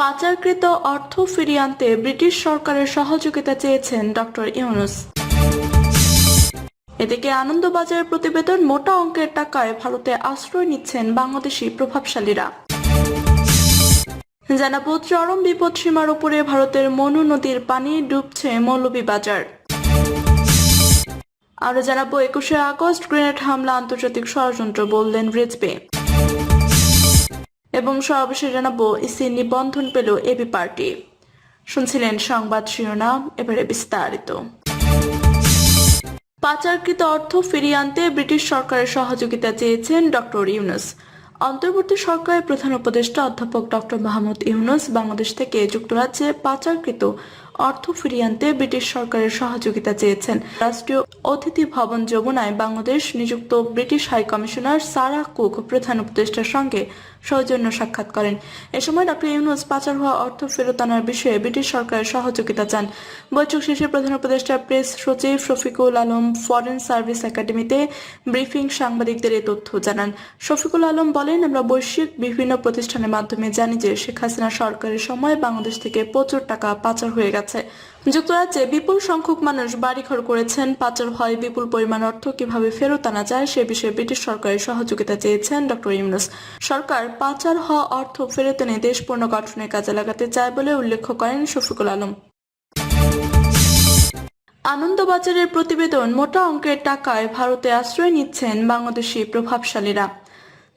পাচারকৃত অর্থ ফিরিয়ে আনতে ব্রিটিশ সরকারের সহযোগিতা চেয়েছেন ডক্টর ইউনুস। এদিকে আনন্দবাজার প্রতিবেদন মোটা অঙ্কের টাকায় ভারতে আশ্রয় নিচ্ছেন বাংলাদেশি প্রভাবশালীরা। জানাব চরম বিপদ সীমার উপরে ভারতের মনু নদীর পানি ডুবছে মৌলভীবাজার। আরও জানাব, একুশে আগস্ট গ্রেনেড হামলা আন্তর্জাতিক ষড়যন্ত্র বললেন রিজবে এবং সর্বশেষ জানাব ইসি নিবন্ধন পেল এবি পার্টি। শুনছিলেন সংবাদ শিরোনাম, এবারে বিস্তারিত। পাচারকৃত অর্থ ফিরিয়ে আনতে ব্রিটিশ সরকারের সহযোগিতা চেয়েছেন ডক্টর ইউনুস। অন্তর্বর্তী সরকারের প্রধান উপদেষ্টা অধ্যাপক ডক্টর মাহমুদ ইউনুস বাংলাদেশ থেকে যুক্তরাজ্যে পাচারকৃত অর্থ ফিরিয়ে আনতে ব্রিটিশ সরকারের সহযোগিতা চেয়েছেন। রাষ্ট্রীয় অতিথি ভবন যমুনায় বাংলাদেশ নিযুক্ত British high commissioner Sarah Cooke প্রধান উপদেষ্টার সঙ্গে সৌজন্য সাক্ষাৎ করেন। এ সময় ডক্টর ইউনুস পাচার হওয়া অর্থ ফেরত আনার বিষয়ে ব্রিটিশ সরকারের সহযোগিতা চান। বৈঠক শেষে প্রধান উপদেষ্টা প্রেস সচিব শফিকুল আলম ফরেন সার্ভিস একাডেমিতে ব্রিফিং সাংবাদিকদের এই তথ্য জানান। শফিকুল আলম বলেন, আমরা বৈশ্বিক বিভিন্ন প্রতিষ্ঠানের মাধ্যমে জানি যে শেখ হাসিনা সরকারের সময় বাংলাদেশ থেকে প্রচুর টাকা পাচার হয়ে গেছে। যুক্তরাজ্যে বিপুল সংখ্যক মানুষ বাড়িঘর করেছেন। পাচার হয় বিপুল পরিমাণ অর্থ কীভাবে ফেরত আনা যায় সে বিষয়ে ব্রিটিশ সরকারের সহযোগিতা চেয়েছেন ডক্টর ইউনুস। সরকার পাচার হওয়া অর্থ ফেরত এনে দেশ পুনর্গঠনের কাজে লাগাতে চায় বলে উল্লেখ করেন শফিকুল আলম। আনন্দবাজারের প্রতিবেদন, মোটা অঙ্কের টাকায় ভারতে আশ্রয় নিচ্ছেন বাংলাদেশি প্রভাবশালীরা।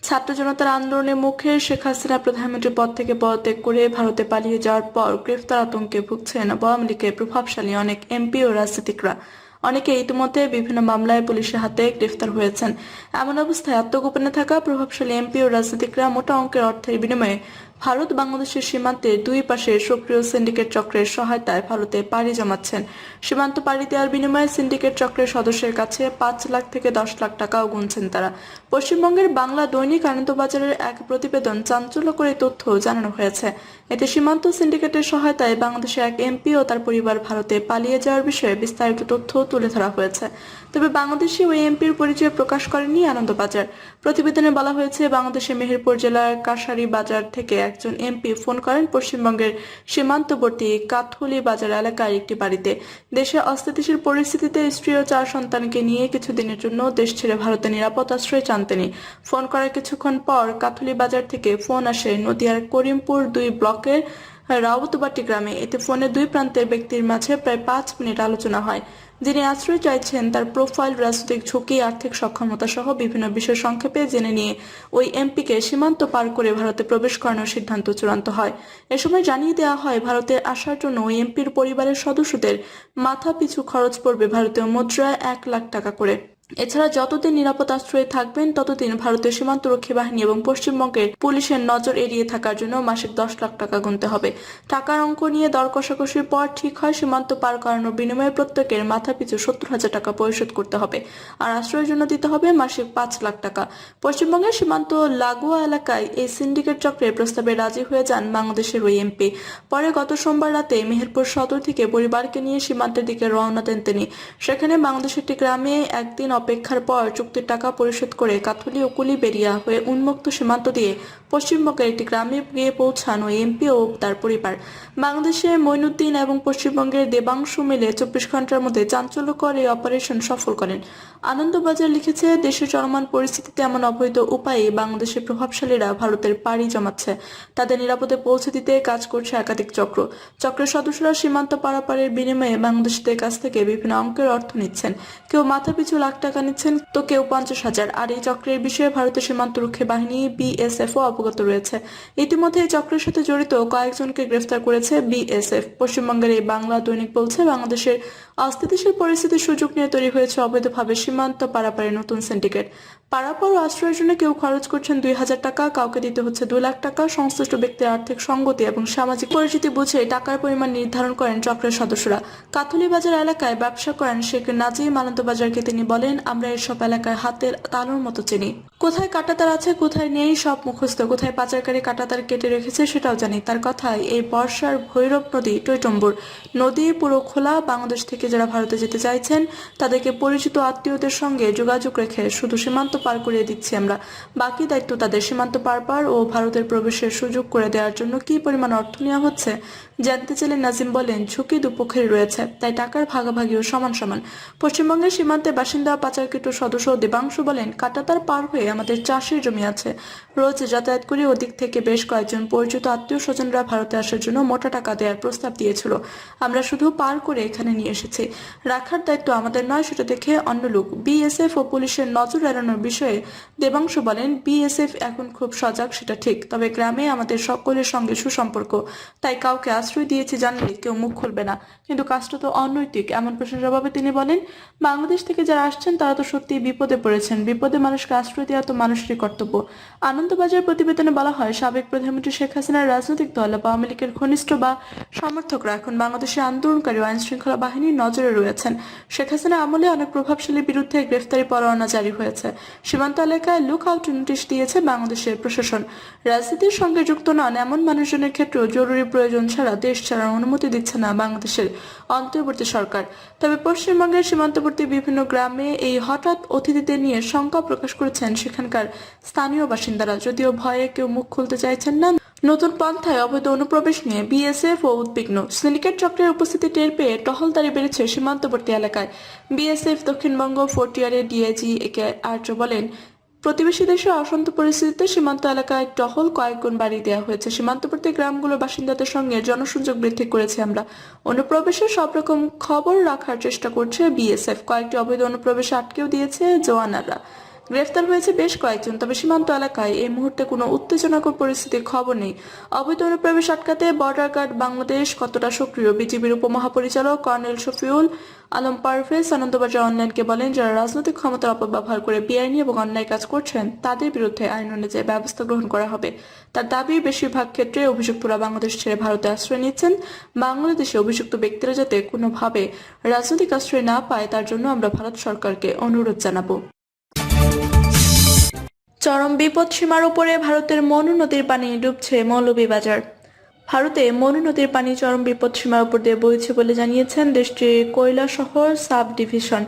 ছাত্র জনতার আন্দোলনের মুখে শেখ হাসিনা প্রধানমন্ত্রী পদ থেকে পদত্যাগ করে ভারতে পালিয়ে যাওয়ার পর গ্রেফতার আতঙ্কে ভুগছেন আওয়ামী লীগের প্রভাবশালী অনেক এমপি ও রাজনীতিকরা। অনেকে ইতিমধ্যে বিভিন্ন মামলায় পুলিশের হাতে গ্রেফতার হয়েছেন। এমন অবস্থায় আত্মগোপনে থাকা প্রভাবশালী এমপি ও রাজনীতিকরা মোটা অঙ্কের অর্থের বিনিময়ে ভারত বাংলাদেশের সীমান্তে দুই পাশে সক্রিয় সিন্ডিকেট চক্রের সহায়তায় ভারতে পাড়ি জমাচ্ছেন। সীমান্ত পাড়ি দেওয়ার বিনিময়ে সিন্ডিকেট চক্রের সদস্যের কাছে পাঁচ লাখ থেকে দশ লাখ টাকাও গুনছেন তারা। পশ্চিমবঙ্গের বাংলা দৈনিক আনন্দবাজারের এক প্রতিবেদন চাঞ্চল্য করে তথ্য জানানো হয়েছে। এতে সীমান্ত সিন্ডিকেটের সহায়তায় বাংলাদেশে এক এমপি ও তার পরিবার ভারতে পালিয়ে যাওয়ার বিষয়ে বিস্তারিত তথ্য তুলে ধরা হয়েছে। তবে বাংলাদেশি ওই এমপির পরিচয় প্রকাশ করেনি আনন্দবাজার। প্রতিবেদনে বলা হয়েছে, বাংলাদেশের মেহেরপুর জেলার কাশারি বাজার থেকে একজন এমপি ফোন করেন পশ্চিমবঙ্গের সীমান্তবর্তী কাথুলি বাজার এলাকার একটি বাড়িতে। দেশে অস্থিতিশীল পরিস্থিতিতে স্ত্রী ও চার সন্তানকে নিয়ে কিছুদিনের জন্য দেশ ছেড়ে ভারতে নিরাপদ আশ্রয় চান তিনি। ফোন করার কিছুক্ষণ পর কাথুলি বাজার থেকে ফোন আসে নদিয়ার করিমপুর দুই ব্লকের রাউতবাটি গ্রামে এতে ফোনে দুই প্রান্তের ব্যক্তির মাঝে প্রায় পাঁচ মিনিট আলোচনা হয়। যিনি আশ্রয় চাইছেন, তার প্রোফাইল, রাজনৈতিক ঝুঁকি, আর্থিক সক্ষমতা সহ বিভিন্ন বিষয় সংক্ষেপে জেনে নিয়ে ওই এমপিকে সীমান্ত পার করে ভারতে প্রবেশ করানোর সিদ্ধান্ত চূড়ান্ত হয়। এ সময় জানিয়ে দেওয়া হয়, ভারতে আসার জন্য ওই এমপির পরিবারের সদস্যদের মাথা পিছু খরচ পড়বে ভারতীয় মুদ্রায় এক লাখ টাকা করে। এছাড়া যতদিন নিরাপদ আশ্রয়ে থাকবেন, ততদিন ভারতীয় সীমান্তরক্ষী বাহিনী এবং পশ্চিমবঙ্গের পুলিশের নজর এড়িয়ে থাকার জন্য মাসিক দশ লাখ টাকা গুনতে হবে। টাকার অঙ্ক নিয়ে দর কষাকষির পর ঠিক হয় সীমান্ত পার করানোর বিনিময়ে প্রত্যেকের মাথা পিছু সত্তর হাজার টাকা পরিশোধ করতে হবে। আর আশ্রয়ের জন্য দিতে হবে মাসিক পাঁচ লাখ টাকা। পশ্চিমবঙ্গের সীমান্ত লাগোয়া এলাকায় এই সিন্ডিকেট চক্রের প্রস্তাবে রাজি হয়ে যান বাংলাদেশের ওই এমপি। পরে গত সোমবার রাতে মেহেরপুর সদর থেকে পরিবারকে নিয়ে সীমান্তের দিকে রওনা দেন তিনি। সেখানে বাংলাদেশের একটি গ্রামে একদিন অপেক্ষার পর চুক্তির টাকা পরিশোধ করে কাথুলি ও কুলিবেরিয়া হয়ে উন্মুক্ত সীমান্ত দিয়ে পশ্চিমবঙ্গের একটি গ্রামে গিয়ে পৌঁছানো এমপি ও তার পরিবার। বাংলাদেশে মইনুদ্দিন এবং পশ্চিমবঙ্গের দেবাংশু মিলে চব্বিশ ঘণ্টার মধ্যে চাঞ্চল্যকর এই অপারেশন সফল করেন। আনন্দবাজার লিখেছে, দেশের চলমান পরিস্থিতিতে এমন অবৈধ উপায়ে বাংলাদেশের প্রভাবশালীরা ভারতের পাড়ি জমাচ্ছে। তাদের নিরাপদে পৌঁছে দিতে কাজ করছে একাধিক চক্র। চক্রের সদস্যরা সীমান্ত পারাপারের বিনিময়ে বাংলাদেশিদের কাছ থেকে বিভিন্ন অঙ্কের অর্থ নিচ্ছেন। কেউ মাথা পিছু লাখ টাকা নিচ্ছেন, তো কেউ পঞ্চাশ হাজার। আর এই চক্রের বিষয়ে ভারতের সীমান্তরক্ষী বাহিনী বিএসএফও রয়েছে। ইতিমধ্যে এই চক্রের সাথে জড়িত কয়েকজনকে গ্রেফতার করেছে বিএসএফ। পশ্চিমবঙ্গের এই বাংলা দৈনিক বলছে, বাংলাদেশের অস্থিতিশীল পরিস্থিতির সুযোগ নিয়ে তৈরি হয়েছে অবৈধভাবে সীমান্ত পারাপারে নতুন সিন্ডিকেট। পারাপার আশ্রয়ের জন্য কেউ খরচ করছেন দুই হাজার টাকা, কাউকে দিতে হচ্ছে দুই লাখ টাকা। সংশ্লিষ্ট ব্যক্তির আর্থিক সঙ্গতি এবং সামাজিক পরিচিতি বুঝে টাকার পরিমাণ নির্ধারণ করেন চক্রের সদস্যরা। কাথুলি বাজার এলাকায় ব্যবসা করেন শেখ নাজিম আনন্দবাজারকে তিনি বলেন, আমরা এসব এলাকায় হাতের তালুর মতো চিনি। কোথায় কাটাতার আছে, কোথায় নেই, সব মুখস্থ। কোথায় পাচারকারী কাটাতার কেটে রেখেছে সেটাও জানি। তার কথায়, এই বর্ষার ভৈরব নদী টৈটম্বুর। নদী পুরো খোলা, বাংলাদেশ থেকে যারা ভারতে যেতে চাইছেন, তাদেরকে পরিচিত আত্মীয়দের সঙ্গে যোগাযোগ রেখে শুধু সীমান্ত পার করিয়ে দিচ্ছি আমরা। বাকি দায়িত্ব তাদের সীমান্ত পারপার ও ভারতের প্রবেশের সুযোগ করে দেওয়ার জন্য কি পরিমাণ অর্থ নেওয়া হচ্ছে জানতে চাইলে নাজিম বলেন, ঝুঁকি দুপক্ষের রয়েছে, তাই টাকার ভাগাভাগিও সমান সমান। পশ্চিমবঙ্গের সীমান্তে বাসিন্দা পাচারকৃত সদস্য দেবাংশু বলেন, কাটাতার পার হয়ে আমাদের চাষের জমি আছে। রোজ যাতায়াত করে ওদিক থেকে বেশ কয়েকজন পরিচিত আত্মীয় স্বজনরা ভারতে আসার জন্য মোটা টাকা দেওয়ার প্রস্তাব দিয়েছিল। আমরা শুধু পার করে এখানে নিয়ে এসেছি। রাখার দায়িত্ব আমাদের নয়, সেটা দেখে অন্য লোক। বিএসএফ ও পুলিশের নজর এড়ানোর বিষয়ে দেবাংশু বলেন, বিএসএফ এখন খুব সজাগ, সেটা ঠিক। তবে গ্রামে আমাদের সকলের সঙ্গে সুসম্পর্ক। তাই কাউকে আশ্রয় দিয়েছি জানলে কেউ মুখ খুলবে না। কিন্তু কাজটা তো অনৈতিক। এমন প্রশ্নের জবাবে তিনি বলেন, বাংলাদেশ থেকে যারা আসছেন, তারা তো সত্যি বিপদে পড়েছেন। বিপদে মানুষকে আশ্রয় দেওয়া তো মানুষেরই কর্তব্য। আনন্দবাজার প্রতিবেদনে বলা হয়, সাবেক প্রধানমন্ত্রী শেখ হাসিনার রাজনৈতিক দল বা আওয়ামী লীগের ঘনিষ্ঠ বা সমর্থকরা এখন বাংলাদেশে আন্দোলনকারী আইন শৃঙ্খলা বাহিনীর নজরে রয়েছেন। শেখ হাসিনা আমলে অনেক প্রভাবশালীর বিরুদ্ধে গ্রেফতারি পরোয়ানা জারি হয়েছে। সীমান্ত এলাকায় লুক আউট নোটিশ দিয়েছে বাংলাদেশের প্রশাসন। রাজনীতির সঙ্গে যুক্ত নন এমন মানুষজনের ক্ষেত্রেও জরুরি প্রয়োজন ছাড়া দেশ ছাড়ার অনুমতি দিচ্ছে না বাংলাদেশের অন্তর্বর্তী সরকার। তবে পশ্চিমবঙ্গের সীমান্তবর্তী বিভিন্ন গ্রামে এই হঠাৎ অতিথিদের নিয়ে শঙ্কা প্রকাশ করেছেন সেখানকার স্থানীয় বাসিন্দারা। যদিও ভয়ে কেউ মুখ খুলতে চাইছেন না নতুন পন্থায় অবৈধ অনুপ্রবেশ নিয়ে বিএসএফ ও উদ্বিগ্ন। সিন্ডিকেট চক্রের উপস্থিতি টের পেয়ে টহলদারি বেড়েছে সীমান্তবর্তী এলাকায়। বিএসএফ দক্ষিণবঙ্গ ফোর্টিয়ারের ডিআইজি একে আর্য বলেন, প্রতিবেশী দেশে অশান্ত পরিস্থিতিতে সীমান্ত এলাকায় টহল কয়েক গুণ বাড়িয়ে দেওয়া হয়েছে। সীমান্তবর্তী গ্রামগুলোর বাসিন্দাদের সঙ্গে জনসংযোগ বৃদ্ধি করেছে আমরা। অনুপ্রবেশের সব রকম খবর রাখার চেষ্টা করছে বিএসএফ। কয়েকটি অবৈধ অনুপ্রবেশে আটকেও দিয়েছে জওয়ানাররা। গ্রেফতার হয়েছে বেশ কয়েকজন, তবে সীমান্ত এলাকায় এই মুহূর্তে কোনো উত্তেজনাকর পরিস্থিতির খবর নেই। অবৈধ অনুপ্রবেশ আটকাতে বর্ডার গার্ড বাংলাদেশ কতটা সক্রিয়? বিজিবির উপমহাপরিচালক কর্নেল শফিউল আলম পারভেজ আনন্দবাজার অনলাইনকে বলেন, যারা রাজনৈতিক ক্ষমতার অপব্যবহার করে বেআইনি এবং অন্যায় কাজ করছেন, তাদের বিরুদ্ধে আইন অনুযায়ী ব্যবস্থা গ্রহণ করা হবে। তার দাবি, বেশিরভাগ ক্ষেত্রে অভিযুক্তরা বাংলাদেশ ছেড়ে ভারতে আশ্রয় নিচ্ছেন। বাংলাদেশে অভিযুক্ত ব্যক্তিরা যাতে কোনোভাবে রাজনৈতিক আশ্রয় না পায়, তার জন্য আমরা ভারত সরকারকে অনুরোধ জানাব। চরম বিপদ সীমার উপরে ভারতের মনু নদীর পানি ডুবছে মৌলভীবাজার। ভারতে মনু নদীর পানি চরম বিপদ সীমার উপর দিয়ে বইছে বলে জানিয়েছেন দেশটির কয়লা শহর সাব ডিভিশন।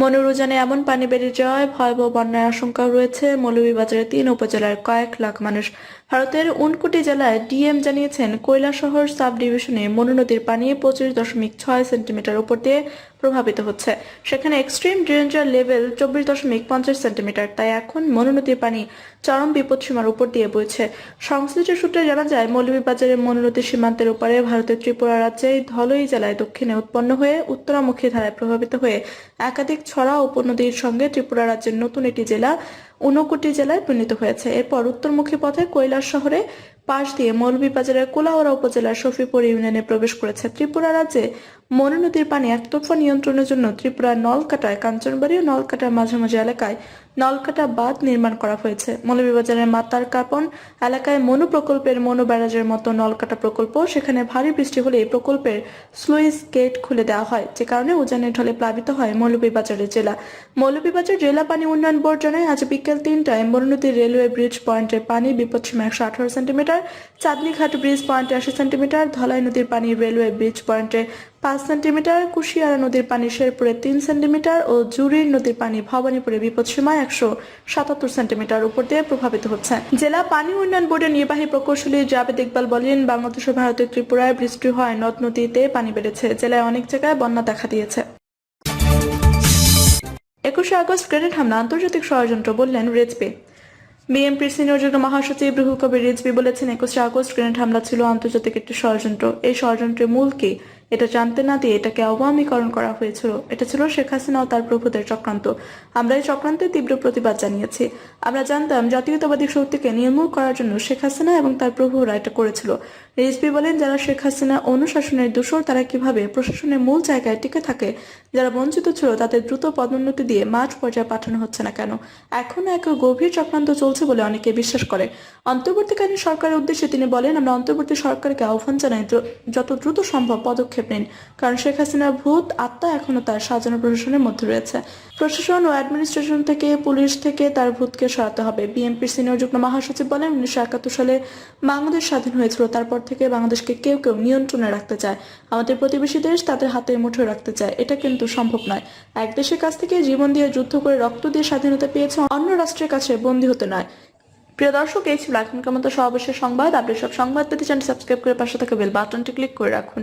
মনুর উজানে এমন পানি বেড়ে যাওয়ায় ভয়াবহ বন্যার আশঙ্কা রয়েছে মৌলভীবাজারের তিন উপজেলার কয়েক লাখ মানুষ। ভারতের উনকুটি জেলায় ডিএম জানিয়েছেন কৈলা শহর সাব ডিভিশনে মনু নদীর পানি পঁচিশ দশমিক ছয় সেন্টিমিটার উপর দিয়ে প্রভাবিত হচ্ছে। সেখানে এক্সট্রিম ডেঞ্জার লেভেল চব্বিশ দশমিক পঞ্চাশ সেন্টিমিটার, তাই এখন মনু নদীর পানি চরম বিপদসীমার উপর দিয়ে বইছে। সংশ্লিষ্ট সূত্রে জানা যায় মৌলভীবাজারের মনু নদীর সীমান্তের উপরে ভারতের ত্রিপুরা রাজ্যের ধলই জেলায় দক্ষিণে উৎপন্ন হয়ে উত্তরামুখী ধারায় প্রভাবিত হয়ে একাধিক ছড়া উপনদীর সঙ্গে ত্রিপুরা রাজ্যের নতুন একটি জেলা ঊনকোটি জেলায় পরিণত হয়েছে। এরপর উত্তরমুখী পথে কৈলাস শহরে পাশ দিয়ে মৌলভীবাজারের কোলাউড়া উপজেলার শফিপুর ইউনিয়নে প্রবেশ করেছে ত্রিপুরা রাজ্যে। মনু নদীর পানি একতরফা নিয়ন্ত্রণের জন্য ত্রিপুরার নলকাটায়, কাঞ্চনবাড়ি ও নলকাটার মাঝামাঝি এলাকায় নলকাটা বাঁধ নির্মাণ করা হয়েছে। মৌলভীবাজারের মাতার কাপন এলাকায় মনু প্রকল্পের মনু ব্যারাজের মতো নলকাটা প্রকল্প, সেখানে ভারী বৃষ্টি হলে এই প্রকল্পের স্লুইস গেট খুলে দেওয়া হয়, যে কারণে উজানের ঢলে প্লাবিত হয় মৌলভীবাজারের জেলা। মৌলভীবাজার জেলা পানি উন্নয়ন বোর্ড জানায়, আজ বিকেল তিনটায় মরুনদী রেলওয়ে ব্রিজ পয়েন্টের পানি বিপদসীমা একশো আঠারো সেন্টিমিটার চাঁদনীঘাট ব্রিজ পয়েন্টে আশি সেন্টিমিটার, ধলাই নদীর পানি রেলওয়ে ব্রিজ পয়েন্টে পাঁচ সেন্টিমিটার, কুশিয়ারা নদীর পানি শেরপুরে তিন সেন্টিমিটার ও জুরির নদীর পানি ভবানীপুরে বিপদসীমা একশো সাতাত্তর সেন্টিমিটার উপর দিয়ে প্রভাবিত হচ্ছে। জেলা পানি উন্নয়ন বোর্ডের নির্বাহী প্রকৌশলী জাবেদ ইকবাল বলেন, বাংলাদেশ ও ভারতের ত্রিপুরায় বৃষ্টি হয়, নদ নদীতে পানি বেড়েছে, জেলায় অনেক জায়গায় বন্যা দেখা দিয়েছে। একুশে আগস্ট গ্রেনেড হামলা, আন্তর্জাতিক ষড়যন্ত্র বললেন রেজপে। বিএনপির সিনিয়র যুগ্ম মহাসচিব রুহুল কবির রিজভি বলেছেন, একুশে আগস্ট গ্রেনেড হামলা ছিল আন্তর্জাতিক একটি ষড়যন্ত্র। এই ষড়যন্ত্রের মূল কি? এটা জানতে না দিয়ে এটাকে আওয়ামীকরণ করা হয়েছিল। এটা ছিল শেখ হাসিনা ও তার প্রভুদের চক্রান্ত। আমরা এই চক্রান্তের তীব্র প্রতিবাদ জানিয়েছি। আমরা জানতাম জাতীয়তাবাদী শক্তিকে নির্মূল করার জন্য শেখ হাসিনা এবং তার প্রভুরা এটা করেছিল। রিজভি বলেন, যারা শেখ হাসিনা অনুশাসনের দোষর, তারা কীভাবে প্রশাসনের মূল জায়গায় টিকে থাকে? যারা বঞ্চিত ছিল, তাদের দ্রুত পদোন্নতি দিয়ে মাঠ পর্যায়ে পাঠানো হচ্ছে না কেন? এখনও এক গভীর চক্রান্ত চলছে বলে অনেকে বিশ্বাস করে। অন্তর্বর্তীকালীন সরকারের উদ্দেশ্যে তিনি বলেন, আমরা অন্তর্বর্তী সরকারকে আহ্বান জানাই যত দ্রুত সম্ভব পদক্ষেপ পদক্ষেপ নিন। কারণ শেখ হাসিনার ভূত আত্মা এখনও তার সাজানো প্রশাসনের মধ্যে রয়েছে। প্রশাসন ও অ্যাডমিনিস্ট্রেশন থেকে, পুলিশ থেকে তার ভূতকে সরাতে হবে। বিএনপির সিনিয়র যুগ্ম মহাসচিব বলেন, উনিশশো একাত্তর সালে বাংলাদেশ স্বাধীন হয়েছিল। তারপর থেকে বাংলাদেশকে কেউ কেউ নিয়ন্ত্রণে রাখতে চায়। আমাদের প্রতিবেশী দেশ তাদের হাতের মুঠোয় রাখতে চায়। এটা কিন্তু সম্ভব নয়। এক দেশের কাছ থেকে জীবন দিয়ে যুদ্ধ করে রক্ত দিয়ে স্বাধীনতা পেয়েছে, অন্য রাষ্ট্রের কাছে বন্দী হতে নয়। প্রিয় দর্শক, এই ছিল এখনকার মতো সর্বশেষ সংবাদ। আপনি সব সংবাদ পেতে চ্যানেল সাবস্ক্রাইব করে পাশে থাকা বেল বাটনটি ক্লিক করে রাখুন।